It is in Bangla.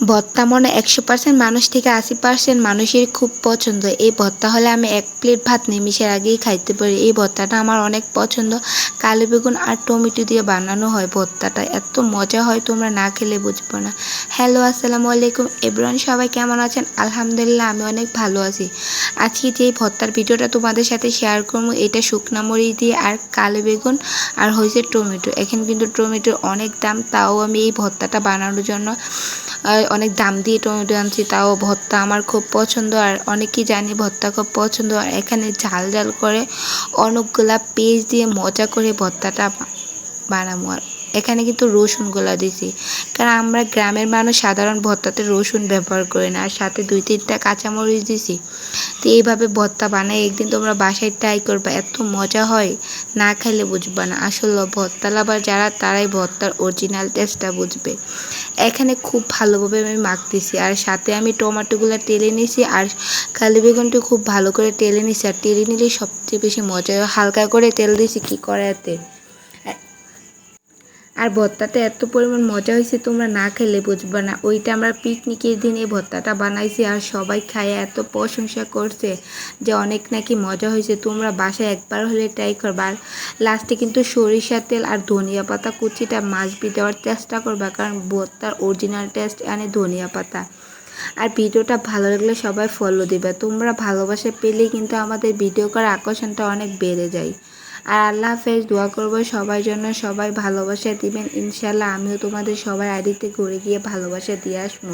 ভর্তা মনে একশো পার্সেন্ট মানুষ থেকে আশি পার্সেন্ট মানুষের খুব পছন্দ। এই ভর্তা হলে আমি এক প্লেট ভাত নিমিশের আগেই খাইতে পারি। এই ভর্তাটা আমার অনেক পছন্দ। কালো বেগুন আর টমেটো দিয়ে বানানো হয় ভর্তাটা এত মজা হয়, তোমরা না খেলে বুঝব না। হ্যালো, আসসালামু আলাইকুম। এভরিওয়ান সবাই কেমন আছেন? আলহামদুলিল্লাহ, আমি অনেক ভালো আছি। আজকে যে ভর্তার ভিডিওটা তোমাদের সাথে শেয়ার করব, এটা শুকনা মরিচ দিয়ে আর কালো বেগুন আর হয়েছে টমেটো। এখন কিন্তু টমেটোর অনেক দাম, তাও আমি এই ভর্তাটা বানানোর জন্য অনেক দাম দিয়ে টমেটো আনছি, তাও ভর্তা আমার খুব পছন্দ। আর অনেকেই জানি ভর্তা খুব পছন্দ। আর এখানে ঝাল ঝাল করে অনেকগুলা পেঁয়াজ দিয়ে মজা করে ভর্তাটা বানাবো আর এখানে কিন্তু রসুনগুলা দিছি। কারণ আমরা গ্রামের মানুষ সাধারণ ভর্তাতে রসুন ব্যবহার করি না। আর সাথে দুই তিনটা কাঁচামরিচ দিছি। তো এইভাবে ভর্তা বানাই, একদিন তোমরা বাসায় ট্রাই করবে, এত মজা হয়। না খাইলে বুঝবে না। আসলে ভর্তা লাভার যারা, তারাই ভর্তার অরিজিনাল টেস্টটা বুঝবে। এখানে খুব ভালোভাবে আমি মাখতেছি আর সাথে আমি টমেটোগুলো টেলে নিয়েছি আর কালি বেগুনটা খুব ভালো করে টেলে নিছি। আর টেলে নিলেই সবচেয়ে বেশি মজা হালকা করে তেল দিয়েছি কী করাতে? আর ভর্তাটা এত পরিমাণ মজা হয়েছে, তোমরা না খেলে বুঝবে না। ওইটা আমরা পিকনিকের দিন এই ভর্তাটা বানাইছি আর সবাই খায় এত প্রশংসা করছে যে অনেক নাকি মজা হয়েছে। তোমরা বাসায় একবার হলে ট্রাই করবা। আর লাস্টে কিন্তু সরিষার তেল আর ধনিয়া পাতা, কুচিটা মাছবি দেওয়ার চেষ্টা করবা কারণ ভর্তার অরিজিনাল টেস্ট আনে ধনিয়া পাতা। আর ভিডিওটা ভালো লাগলে সবাই ফলো দিবে। তোমরা ভালোবাসা পেলেই কিন্তু আমাদের ভিডিও করার আকর্ষণটা অনেক বেড়ে যায়। আর আল্লাহ হাফেজ, দোয়া করব সবার জন্য। সবাই ভালোবাসা দিবেন। ইনশাল্লাহ আমিও তোমাদের সবার আদিতে ঘুরে গিয়ে ভালোবাসা দিয়ে আসব।